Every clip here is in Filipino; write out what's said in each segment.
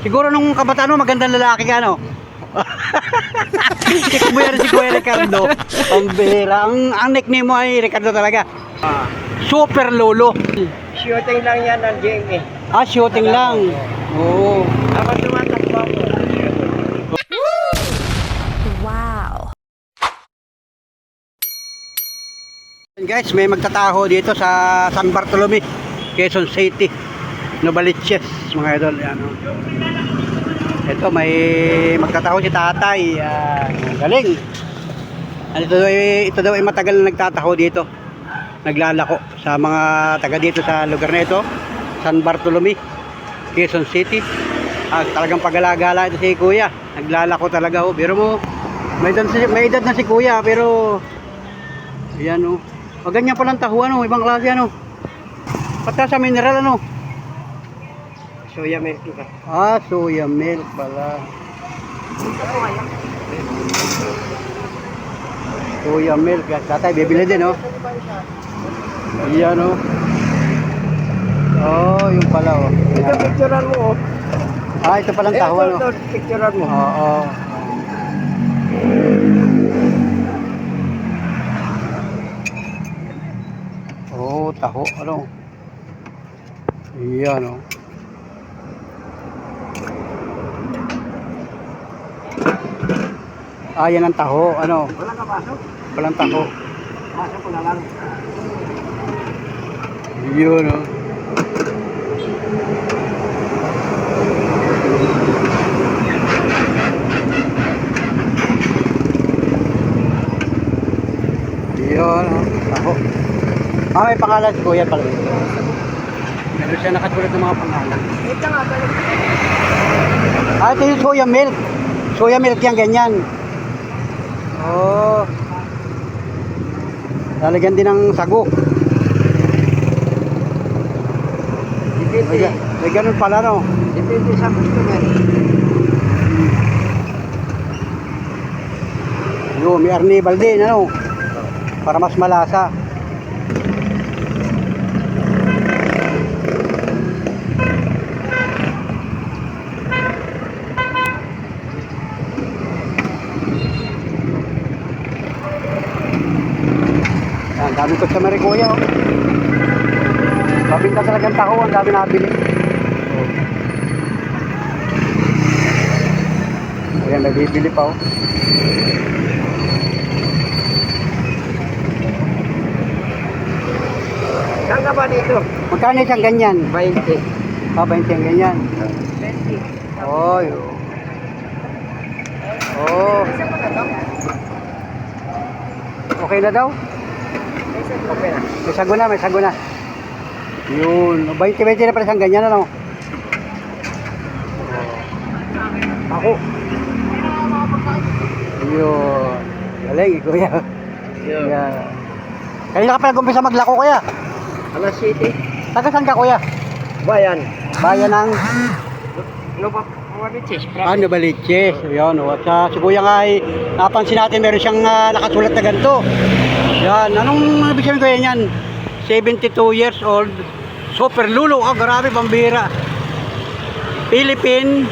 Siguro nung kabataan mo, magandang lalaki ka, no? si Kuya si Kuya Ricardo. Ang bihira. Ang, ang nickname mo ay Ricardo talaga. Super Lolo. Shooting lang yan ng GMA. Ah, shooting lang. Oo. Habang tumatakbo ako. Wow. Guys, may magtataho dito sa San Bartolome, Quezon City. Novaliches, mga idol. Yan, oh. Ito, may magtataho si tatay. Yan. galing. Ano ito, daw ito daw ay matagal na nagtataho dito. Naglalako sa mga taga dito sa lugar na ito. San Bartolome, Quezon City. Ah, talagang pagala-gala ito si Kuya. Naglalako talaga oh. Pero mo, may edad, may edad na si Kuya pero Ayan o. Oh. ganyan palang tahuan o. Ibang klase ano. Pata sa mineral ano. Soya milk ka. Ah, soya milk pala. Soya milk. Tatay, bibili din oh. Ayan o. Oh, yung pala oh. Ito picturean mo oh. Ah, ito palang tahuan oh. ito, picturean mo. Oo. Oh, taho. Ano? Iyan, oh. Ah, yan ang taho. Ano? Wala ka pasok? Walang taho. Pasok ko na lang. Yun, oh. Yun, oh. Taho. Ah, may pangalan si Kuya pala. Meron siya nakasulat ng mga pangalan. Ito nga, balik. Ah, ito yung soya milk. Soya milk yan, ganyan. Oh. Lalagyan din ng sago. May, Depende. ga- may ganun pala, no? Depende sa customer. Yo, may arnibal din, ano? Para mas malasa. Ang dami ko sa Marikuya, oh. Mabinta talagang tao, ang dami nabili. Ayan, nabibili pa, oh. Saan ka ba dito? Magkano isang ganyan? 20. Ah, 20 ang ganyan. 20. Oy. Oh. Okay na daw? May sago na, may sago na. Yun. 20-20 na pala isang ganyan, ano? Ako. Yun. Galing, kuya. Yeah. Kanina ka pala gumpisa maglako, kuya. Alas City. Taga saan ka, kuya? Bayan. Bayan ng... No pa, Mariches. Ano Baliches? Yan, o. At sa si Kuya nga ay napansin natin meron siyang ah, nakasulat na ganito. Yan, anong sabihin ko yan? 72 years old, super lulo. Ah, grabe, pambira. Philippine,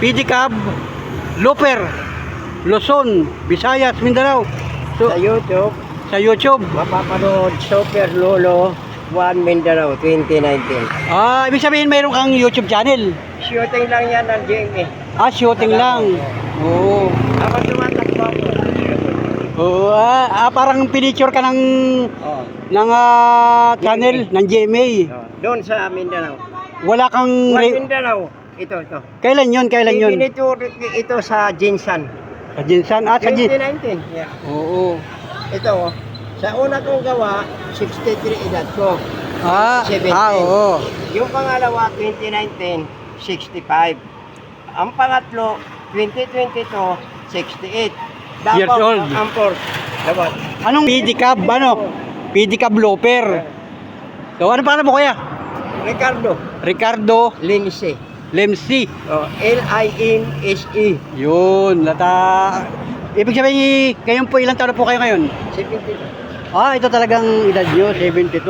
PDCAB, Looper, Luzon, Visayas, Mindanao. So, Sa YouTube, sa YouTube. mapapanood Super Lolo 1 Mindanao 2019. Ah, ibig sabihin mayroon kang YouTube channel. Shooting lang yan ng GMA. Ah, shooting lang. Oo. Ako. Oo, ah, ah, parang pinicture ka ng Oh. ng ah, channel ng GMA. oh. Doon sa Mindanao. Wala kang 1 re- Mindanao. Ito, ito. kailan 'yon? Kailan 'yon? Ito, ito sa Jinsan. Sa Jinsan at sa Jin. 2019. Yeah. Oo. Ito, oh. sa una kong gawa, 63 edad ko. Ah, 17. ah, oo. Yung pangalawa, 2019, 65. Ang pangatlo, 2022, 68. Years old. Fourth, dapat. Anong PDCAB ano? PDCAB Looper. So ano pangalan mo kuya? Ricardo Ricardo Lince. Lemsi. Oh, L-I-N-S-E. Yun, lata. Ibig sabihin, ngayon po ilang taon po kayo ngayon? 72. Ah, ito talagang edad nyo, 72.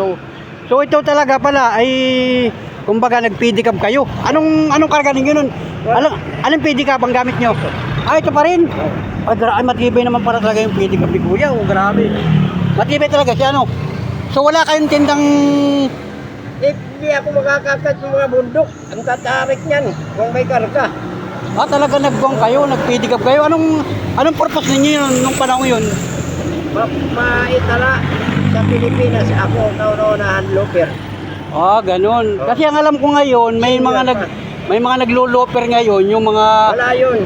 So ito talaga pala ay Kumbaga nag-pedicab kayo. Anong anong kargaling yun nun? Alam, anong pedicab ang gamit nyo? Ah, ito pa rin. Ah, gra- ay, matibay naman para talaga yung pedicab ni Kuya. Oh, grabe. Matibay talaga siya, ano? So wala kayong tindang... Eh, Hindi ako makakakat sa mga bundok. Ang tatarik niyan kung may karga. Ah, talaga nagbuwang kayo, nag-pedicab kayo. Anong anong purpose ninyo yun nung panahon yun? Ma maitala sa Pilipinas ako kauna-unahan looper. Ah, ganun. Kasi ang alam ko ngayon, may mga nag may mga naglo-loper ngayon, yung mga Wala yun.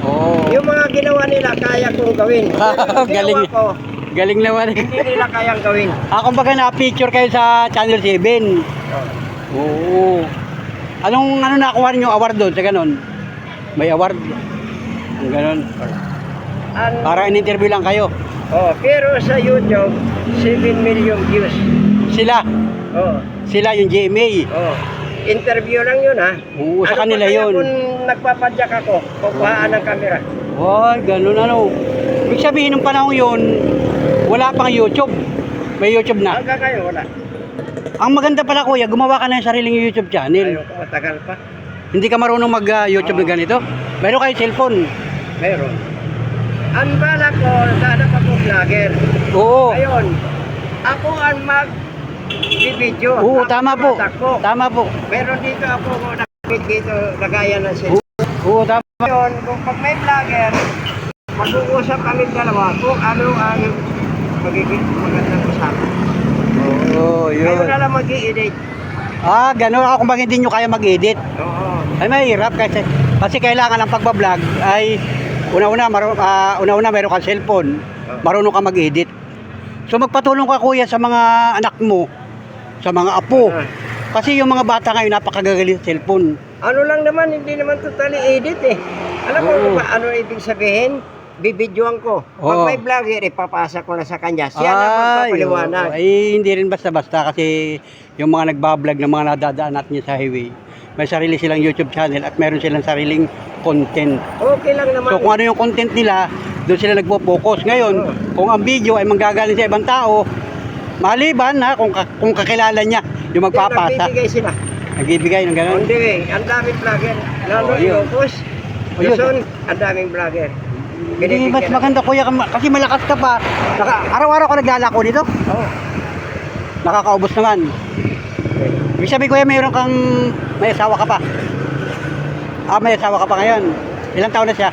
Oh. Yung mga ginawa nila kaya kong gawin. Yung Galing. ginawa ko, Galing naman. hindi nila kayang gawin. ah, kumbaga na-picture kayo sa Channel 7. Oo. Anong ano nakuha niyo award doon sa ganun? May award. Ang ganun. Ang, Para in-interview lang kayo. oh, pero sa YouTube, 7 million views. Sila, Oh, sila yung GMA. oh. Interview lang yun ha. Oo, sa Ano kanila pa kaya yun. Kung nagpapadyak ako, kukuhaan ng camera. Ay, ganun ano. Ibig sabihin ng panahon yun, wala pang YouTube. May YouTube na. Hanggang ngayon, wala. Ang maganda pala kuya, gumawa ka na ng sariling YouTube channel. Ayaw ko matagal pa. Hindi ka marunong mag-YouTube na ganito. Meron kayo cellphone. Meron. Ang bala ko, sana pa po vlogger. Oo. Ngayon, ako ang mag video. Oo, tama po. Tama po. Meron dito ako nakapit dito, lagayan ng sil. Oo, tama. Ngayon, kung pag may vlogger, mag-uusap kami dalawa kung ano ang magiging magandang usapan. Oo, Kayo na lang mag-i-edit. Ah, ganun. Ako kung bakit hindi nyo kaya mag-edit. Oo. Ay, mahirap kasi, kasi kailangan ng pagbablog ay una-una, maru, ah, una-una meron kang cellphone, marunong ka mag-edit. So magpatulong ka kuya sa mga anak mo, sa mga apo. Ah. Kasi yung mga bata ngayon napakagagaling sa cellphone. Ano lang naman, hindi naman totally edit eh. Alam mo Oo. ba ano ibig sabihin? Bibidyoan ko. Pag Oo. may vlogger, ipapasa ko na sa kanya. Siya na magpapaliwanag. oo. Ay, hindi rin basta-basta kasi yung mga nagbablog ng mga nadadaan natin sa highway, may sarili silang YouTube channel at meron silang sariling content. Okay lang naman. So kung ano yung content nila, doon sila nagpo-focus. Ngayon, Oo. kung ang video ay manggagaling sa ibang tao, maliban ha, kung, ka- kung kakilala niya yung magpapasa, nagbibigay sila. nagbibigay ng On gano'n. the way, ang daming vlogger. Lalo Oo, yun. Ilocos, O, yun. Luzon, ang daming vlogger. Hindi, mas maganda kuya ka- kasi malakas ka pa. Naka, araw-araw ko naglalako dito. Oo. Nakakaubos naman. Ibig sabihin kuya, mayroon kang may asawa ka pa. Ah, may asawa ka pa ngayon. Ilang taon na siya?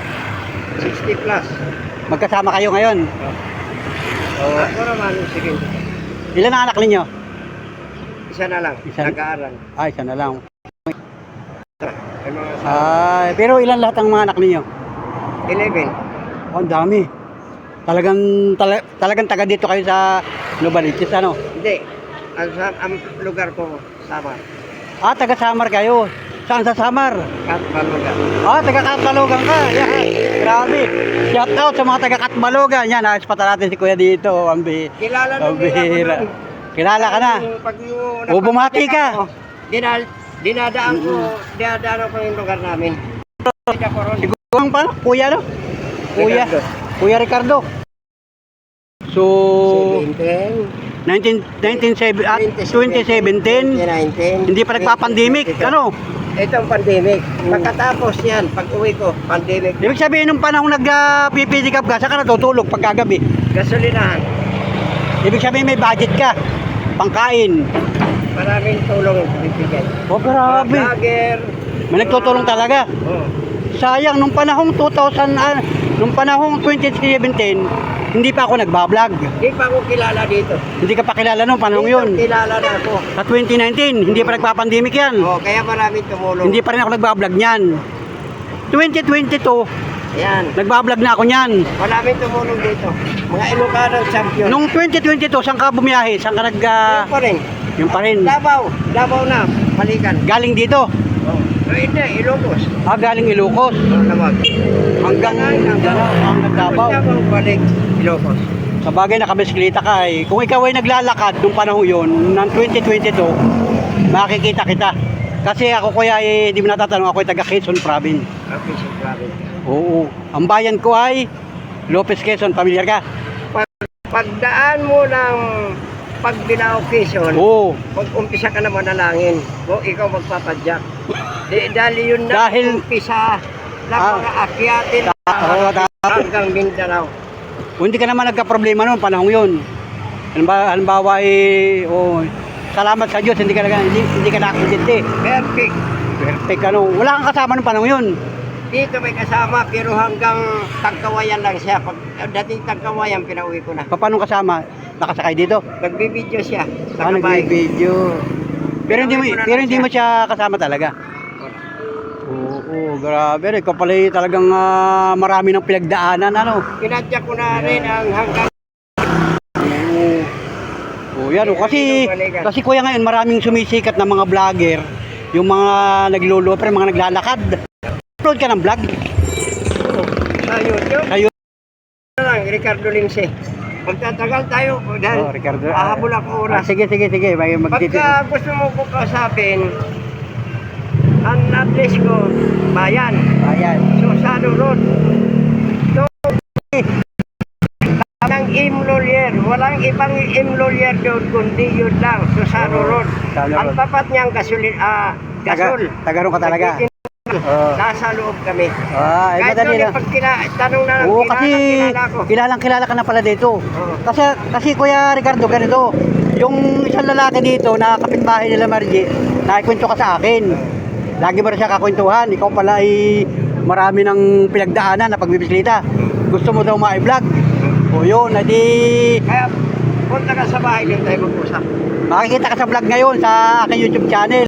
60 plus. Magkasama kayo ngayon. Oo. Ako naman, sige. Ilan ang anak ninyo? Isa na lang. Isa? Nag-aaral. Ay, isa na lang. Mga Ay, pero ilan lahat ang mga anak ninyo? 11. Oh, ang dami. Talagang tala, talagang taga dito kayo sa Novaliches ano? Hindi. Ang, sa- ang lugar ko, sama. Ah, taga Samar kayo. Saan sa Samar? Katbalugan. Ah, taga Katbalogan ka. Yan. Grabe. Shout out sa mga taga Katbalogan. Yan, ayos pa natin si Kuya dito. Ang bi Kilala nung bihira. Kilala ka na. Pag yung O, bumati ka. ako, Dinal, dinadaan ko, dinadaan ko yung lugar namin. Siguro ang pa, Kuya no? Kuya. Kuya Ricardo. So, 17, 19, 19, at 2017, 2019. hindi pa nagpa-pandemic. Ano? Ito ang pandemic. Pagkatapos yan, pag uwi ko, pandemic. Ibig sabihin nung panahon nag-PPD ka, saan ka natutulog pagkagabi? Gasolinahan. Ibig sabihin may budget ka, pangkain. Maraming tulong ang bibigay. Oh, Mga grabe. vlogger. May nagtutulong talaga. Oh. Sayang, nung panahong 2000, ah, nung panahong 2017, hindi pa ako nagbablog. Hindi pa ako kilala dito. Hindi ka pa kilala nung panahong Dito, yun. Kilala na ako. Sa 2019, hindi pa nagpa-pandemic yan. Oh, kaya maraming tumulong. Hindi pa rin ako nagbablog niyan. 2022, Yan. nagbablog na ako niyan. Maraming tumulong dito. Mga Ilocano champion. Nung 2022, saan ka bumiyahe? Saan ka nag... ah, Yun pa rin. yung pa rin. Davao. Davao na. Balikan. Galing dito. Oh. Hindi, Ilocos. Ah, galing Ilocos. Oh, Lawag. Hanggang hanggang Davao. Davao balik. Ilocos. Sa bagay nakabisikleta ka eh. Kung ikaw ay naglalakad nung panahon yun, ng 2022, makikita kita. Kasi ako kuya eh, di mo natatanong, ako ay taga Quezon Province. Okay, sa province. Oo. Ang bayan ko ay Lopez Quezon, familiar ka? Pag, pagdaan mo ng pag Bilao Quezon, Oo. mag-umpisa ka na manalangin. O ikaw magpapadyak. Di, dahil yun na Dahil- umpisa ng Ah. mga akyatin Oo, tapos- hanggang Mindanao. O, hindi ka naman nagka-problema noon, panahon yun. Halimbawa, halimbawa eh, oh, salamat sa Diyos, hindi ka hindi, hindi ka na-accidente. Perfect. Perfect, ano. Wala kang kasama nung panahon yun. Dito may kasama pero hanggang Tagkawayan lang siya. Pag dating Tagkawayan, pinauwi ko na. Paano kasama? Nakasakay dito? Nagbibideo siya. Ah, nag-video. Pero hindi mo, Pinauwi ko na pero lang hindi siya. mo siya kasama talaga. Oo, oo, grabe. Ikaw pala talagang ah, marami ng pinagdaanan, ano. Pinadyak ko na rin ang hanggang Oo. Oh, yan oh. Kasi kasi kuya ngayon maraming sumisikat na mga vlogger, yung mga naglolo, pero mga naglalakad. Upload ka ng vlog. sa YouTube. Sa YouTube. Ano lang, Ricardo Lince. Magtatagal tayo dahil Oh, Ricardo. hahabol ako Ah, oras. sige, sige, sige. May magtitin. Pagka gusto mo ko kausapin, ang address ko, bayan, Ayan. Susano Road. So, Walang imlolier, walang ibang imlolier doon kundi yun lang, Susano Oh, Road. Ang tapat niyang gasolin, ah, gasol. Taga, taga ka talaga. Oo. Nasa loob kami. Ah, eh, Kahit madali lang. pag kina, tanong na lang, Oo, kilala, kasi kilala ko. kilalang kilala ka na pala dito. Oo. Kasi kasi Kuya Ricardo ganito, yung isang lalaki dito na kapitbahay nila Margie, nakikwento ka sa akin. Lagi mo rin siya kakwentuhan, ikaw pala ay marami ng pinagdaanan na pagbibisikleta. Gusto mo daw ma-vlog. O yun, edi Kaya punta ka sa bahay din tayo mag-usap. makikita ka sa vlog ngayon sa aking YouTube channel.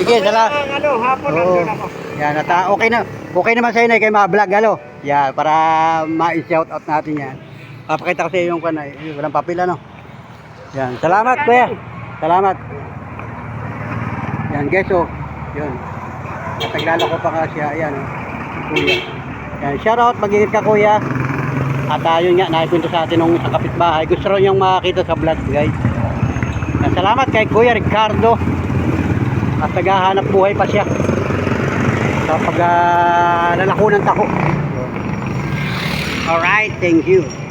Sige, sala. Ang ano, hapon nandun ako. Yan, at ah, okay na. Okay naman sa'yo na kayo ma-vlog, ano? Yan, para ma-shout out natin yan. Papakita ko sa iyo yung kanay. Ay, walang papel, ano? Yan, salamat, kuya. Salamat. Yan, guys, oh. Yun. Nataglala ko pa nga siya. Ayan, oh. Kuya. Yan, shout out. Mag-ingat ka, kuya. At uh, nga, nakikwento sa atin ng isang kapitbahay. Gusto rin yung makakita sa vlog, guys. Yan, salamat kay Kuya Ricardo. At naghahanap buhay pa siya sa pag uh, lalako ng tako. Alright, thank you.